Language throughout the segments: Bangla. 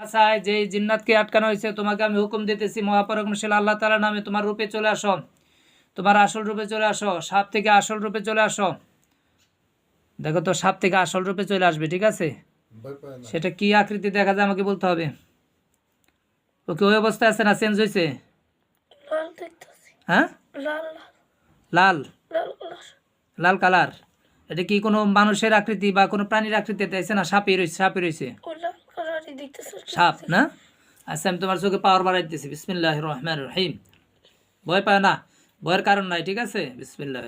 আচ্ছা যে জিন্নাতকে আটকানো হয়েছে তোমাকে আমি হুকুম দিতেছি মহাপরাক্রমশীল আল্লাহ তালার নামে তোমার রূপে চলে আসো। তোমার আসল রূপে চলে আসো সাপ থেকে আসল রূপে চলে আসো। দেখো তো সাপ থেকে আসল রূপে চলে আসবে ঠিক আছে? সেটা কি আকৃতি দেখা যায় আমাকে বলতে হবে? ও কি ওই অবস্থায় আছে না চেঞ্জ হয়েছে? লাল হ্যাঁ? লাল লাল। লাল? কালার। এটা কি কোনো মানুষের আকৃতি বা কোনো প্রাণীর আকৃতি? আছে না সাপই রয়েছে সাপই রয়েছে সাপ না? আচ্ছা আমি তোমার চোখে পাওয়ার বাড়াইতেছি। বিসমিল্লাহ রহমান রহিম। ভয় পায় না? ভয়ের কারণ নাই ঠিক আছে? বিসমিল্লাহ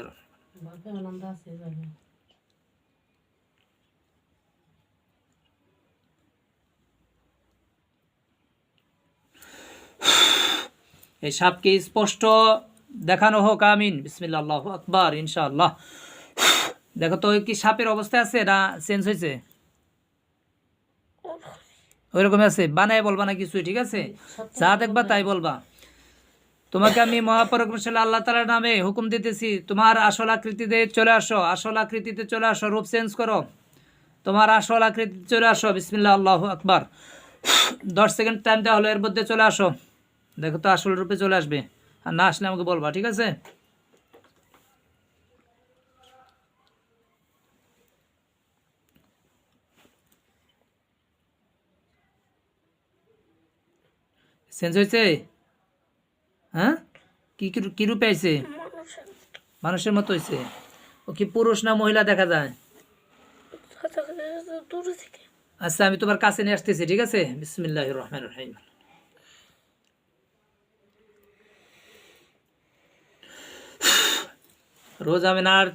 এই সাপকে স্পষ্ট দেখানো হোক আমিন। বিসমিল্লাহ আল্লাহ আকবার ইনশাআল্লাহ। দেখো তো কি সাপের অবস্থায় আছে? না চেঞ্জ হয়েছে? ওইরকম আছে বানায় বলবা না কিছুই ঠিক আছে? যা দেখবা তাই বলবা। তোমাকে আমি মহাপরাক্রমশালী আল্লাহ তালার নামে হুকুম দিতেছি তোমার আসল আকৃতিতে চলে আসো আসল আকৃতিতে চলে আসো রূপ চেঞ্জ করো। তোমার আসল আকৃতিতে চলে আসো বিসমিল্লাহ আল্লাহ আকবার। দশ সেকেন্ড টাইম দেওয়া হলো এর মধ্যে চলে আসো। দেখো তো আসল রূপে চলে আসবে। আর না আসলে আমাকে বলবা ঠিক আছে? চেঞ্জ হয়েছে হ্যাঁ? কি রূপে আইছে? মানুষের মতো হয়েছে ও কি পুরুষ না মহিলা দেখা যায়? আচ্ছা আমি তোমার কাছে নিয়ে আসতেছি, ঠিক আছে? বিসমিল্লাহ রহমান রহিম। রোজ আমিনার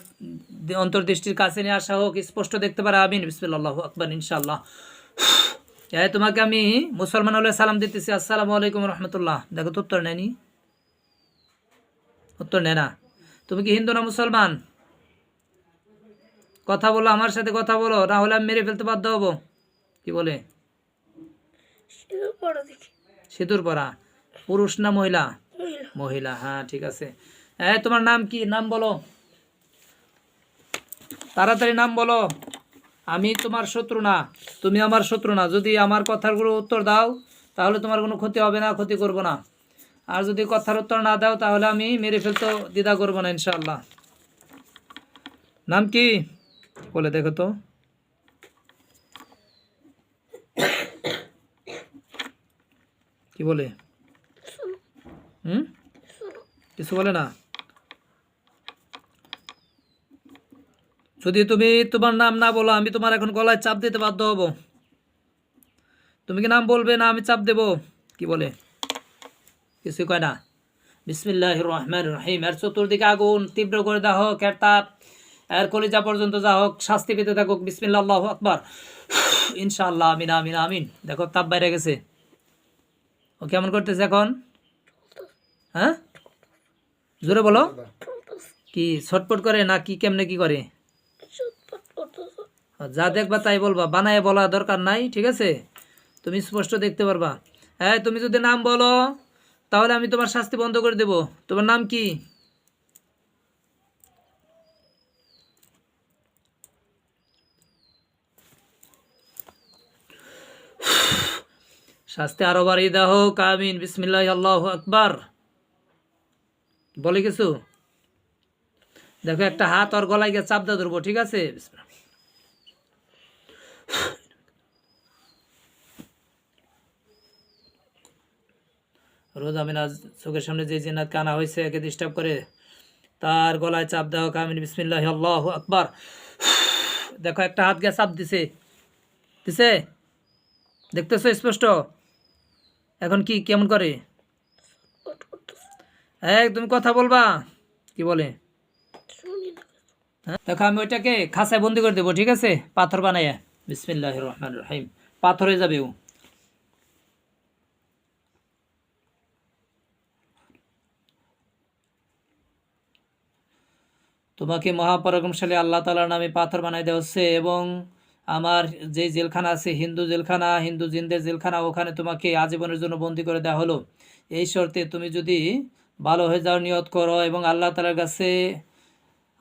দি- অন্তর্দৃষ্টির কাছে নিয়ে আসা হোক, স্পষ্ট দেখতে পারে, আমিন। বিসমিল্লাহ আকবর ইনশাল্লাহ এই তোমাকে আমি মুসলমান হলে সালাম দিতেছি। আসসালামু আলাইকুম রহমতুল্লাহ। দেখো তো উত্তর নেয়নি। উত্তর নেয় না। তুমি কি হিন্দু না মুসলমান? কথা বলো আমার সাথে কথা বলো না হলে আমি মেরে ফেলতে বাধ্য হব। কি বলে? সিঁদুর পরা পুরুষ না মহিলা? মহিলা। মহিলা হ্যাঁ ঠিক আছে। হ্যাঁ তোমার নাম কি? নাম বলো। তাড়াতাড়ি নাম বলো। আমি তোমার শত্রু না তুমি আমার শত্রু না। যদি আমার কথারগুলো উত্তর দাও তাহলে তোমার কোনো ক্ষতি হবে না ক্ষতি করব না। আর যদি কথার উত্তর না দাও তাহলে আমি মেরে ফেলতে দ্বিধা করব না ইনশাল্লাহ নাম কি? বলে দেখো তো। কি বলে? হুম? কিছু বলে না? যদি তুমি তোমার নাম না বলো, আমি তোমার এখন গলায় চাপ দিতে বাধ্য হব। তুমি কি নাম বলবে না আমি চাপ দেব? কি বলে? কিছু কয় না। বিসমিল্লাহ রহমান রহিম এর চতুর্দিকে আগুন, তীব্র করে দেওয়া হোক এর তাপ এর কলিজা পর্যন্ত যা হোক, শাস্তি পেতে থাকুক। বিসমিল্লাহ আকবার। ইনশাআল্লাহ, আমিন আমিন আমিন। দেখো, তাপ বাইরে গেছে। ও কেমন করতেছে এখন? হ্যাঁ? জোরে বলো। কি ছটপট করে না কি, কেমনে কি করে? যা দেখবা তাই বলবা, বানায় বলা দরকার নাই, ঠিক আছে? তুমি স্পষ্ট দেখতে পারবা। হ্যাঁ তুমি যদি নাম বলো, তাহলে আমি তোমার শাস্তি বন্ধ করে দেব। তোমার নাম কি? শাস্তি আরও বাড়িয়ে হোক আমিন বিসমিল্লাহ, আল্লাহ আকবার। বলে কিছু? দেখো, একটা হাত ওর গলায় গিয়ে চাপ দিয়ে ধরবো, ঠিক আছে? রোজ আমিনা চোখের সামনে যে জিনাত কানা হয়েছে, একে ডিস্টার্ব করে, তার গলায় চাপ দেওয়া কামিন বিসমিল্লাহ, আল্লাহ আকবার। দেখো, একটা হাত গিয়ে চাপ দিছে। দিছে? দেখতেছো স্পষ্ট? এখন কি, কেমন করে? এক তুমি কথা বলবা? কি বলে? হ্যাঁ? দেখো, আমি ওইটাকে খাঁচায় বন্দি করে দেবো, ঠিক আছে? পাথর বানাইয়া। বিসমিল্লাহ রহমান রহিম। পাথর হয়ে যাবে ও। তোমাকে মহাপরাক্রমশালী আল্লাহ তালার নামে পাথর বানাই দেওয়া হচ্ছে এবং আমার যে জেলখানা আছে, হিন্দু জেলখানা, হিন্দু জিনদের জেলখানা, ওখানে তোমাকে আজীবনের জন্য বন্দি করে দেওয়া হলো। এই শর্তে তুমি যদি ভালো হয়ে যাওয়ার নিয়ত করো এবং আল্লাহ তালার কাছে,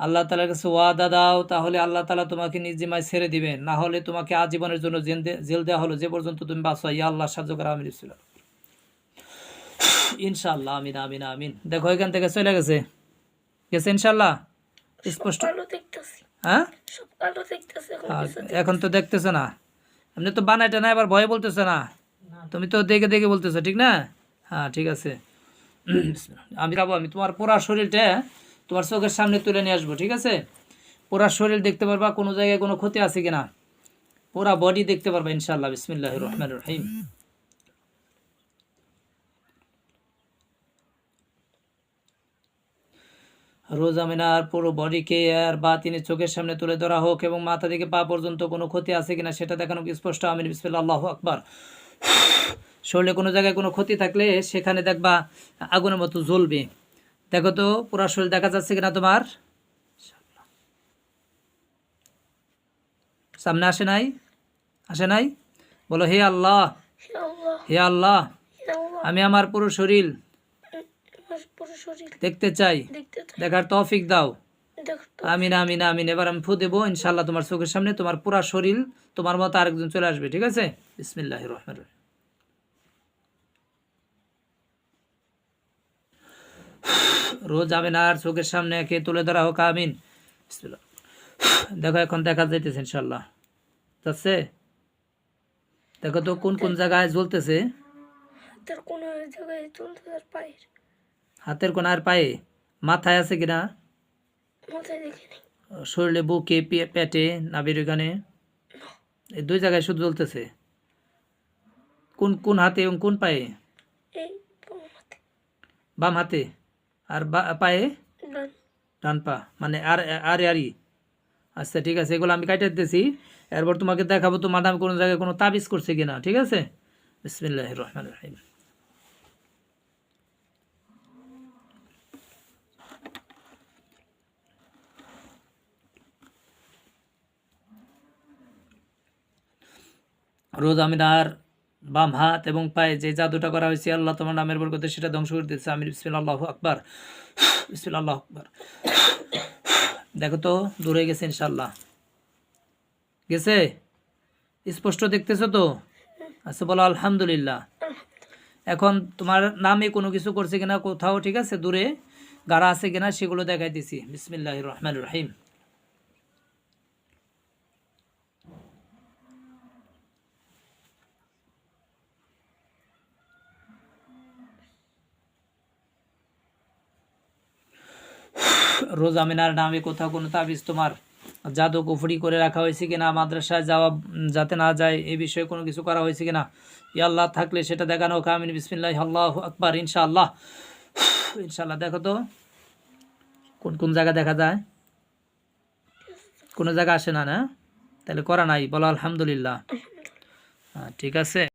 আল্লাহ তালার কাছে ওয়াদা দাও, তাহলে আল্লাহ তালা তোমাকে নিজ জিমায় ছেড়ে দিবেন না হলে তোমাকে আজীবনের জন্য জেল দেওয়া হলো। যে পর্যন্ত তুমি বাঁচো, ইয়া আল্লাহ সাহায্য করা আমি ছিল। ইনশাল্লাহ আমিন আমিন আমিন। দেখো, এখান থেকে চলে গেছে। গেছে ইনশাল্লাহ স্পষ্ট। হ্যাঁ? এখন তো দেখতেছে না। আপনি তো বানাইটা না এবার ভয়ে বলতেছে না। তুমি তো দেখে দেখে বলতেছো ঠিক না? হ্যাঁ ঠিক আছে। আমি যাব আমি তোমার পুরা শরীরটা তোমার চোখের সামনে তুলে নিয়ে আসব ঠিক আছে? পুরা শরীর দেখতে পারবা কোনো জায়গায় কোনো ক্ষতি আছে কিনা। পুরা বডি দেখতে পারবা ইনশাল্লাহ বিসমিল্লাহ রহমান রহিম। রোজ আমিনার পুরো বডিকে আর বা তিনি চোখের সামনে তুলে ধরা হোক এবং মাথা থেকে পা পর্যন্ত কোনো ক্ষতি আছে কিনা সেটা দেখানো স্পষ্ট। আমিন, বিসমিল্লাহ, আল্লাহ আকবার। শরীরে কোনো জায়গায় কোনো ক্ষতি থাকলে সেখানে দেখবা আগুনের মতো জ্বলবে। দেখো তো, পুরা শরীর দেখা যাচ্ছে কিনা তোমার? সামনে আসে নাই? আসে নাই? বলো, হে আল্লাহ হে আল্লাহ, আমি আমার আমার পুরো শরীর দেখতে চাই। দেখার তৌফিক দাও। আমিন আমিন আমিন। এবার আমি ফু দেবো। ইনশাল্লাহ তোমার চোখের সামনে তোমার পুরা শরীর তোমার মতো আরেকজন চলে আসবে ঠিক আছে? বিসমিল্লাহ রহমান রহিম। রোজ আমিন আর চোখের সামনে একে তুলে ধরা হোক আমিন। দেখো এখন দেখা যাইতেছে ইনশাল্লাহ যাচ্ছে? দেখো তো কোন কোন জায়গায় জ্বলতেছে? কোনো জায়গায় চলতে তার পায়ের। হাতের কোনার পায়ে মাথায় আছে কিনা? শরীরে বুকে পেটে নাভির ওখানে এই দুই জায়গায় শুধু জ্বলতেছে। কোন কোন হাতে এবং কোন পায়ে? বাম হাতে। আর বা- পায়ে? ডান। পা। মানে আর আর আরই আচ্ছা ঠিক আছে এগুলো আমি কাটে দিতেছি। এরপর তোমাকে দেখাবো তো মাদাম কোনো জায়গায় কোনো তাবিজ করছে কিনা ঠিক আছে? বিসমিল্লাহ রহমান রহিম। রোজ আমিনার বাম হাত এবং পায়ে যে জাদুটা করা হয়েছে, আল্লাহ তোমার নামের বরকতে সেটা ধ্বংস করে দিচ্ছে আমি বিসমিল্লাহ আল্লাহ আকবার, বিসমিল্লাহ আকবার। দেখো তো, দূরে গেছে ইনশাল্লাহ গেছে? স্পষ্ট দেখতেছো তো? আচ্ছা বলো আলহামদুলিল্লাহ। এখন তোমার নামে কোনো কিছু করছে কিনা কোথাও, ঠিক আছে? দূরে গাড়া আছে কিনা সেগুলো দেখাই দিছি। বিসমিল্লাহ রহমান রহিম। রোজ আমিনার নামে কোথাও কোনো তাবিজ তোমার জাদু কুফরি করে রাখা হয়েছে কিনা, মাদ্রাসায় যাওয়া যাতে না যায় এই বিষয়ে কোনো কিছু করা হয়েছে কিনা? ইয়াল্লাহ থাকলে সেটা দেখানো হোক বিসমিল্লাহ, আল্লাহ আকবার, ইনশাআল্লাহ। ইনশাআল্লাহ, দেখো তো, কোন কোন জায়গা দেখা যায়? কোনো জায়গা আসে না না? তাহলে করা নাই, বলো আলহামদুলিল্লাহ। ঠিক আছে।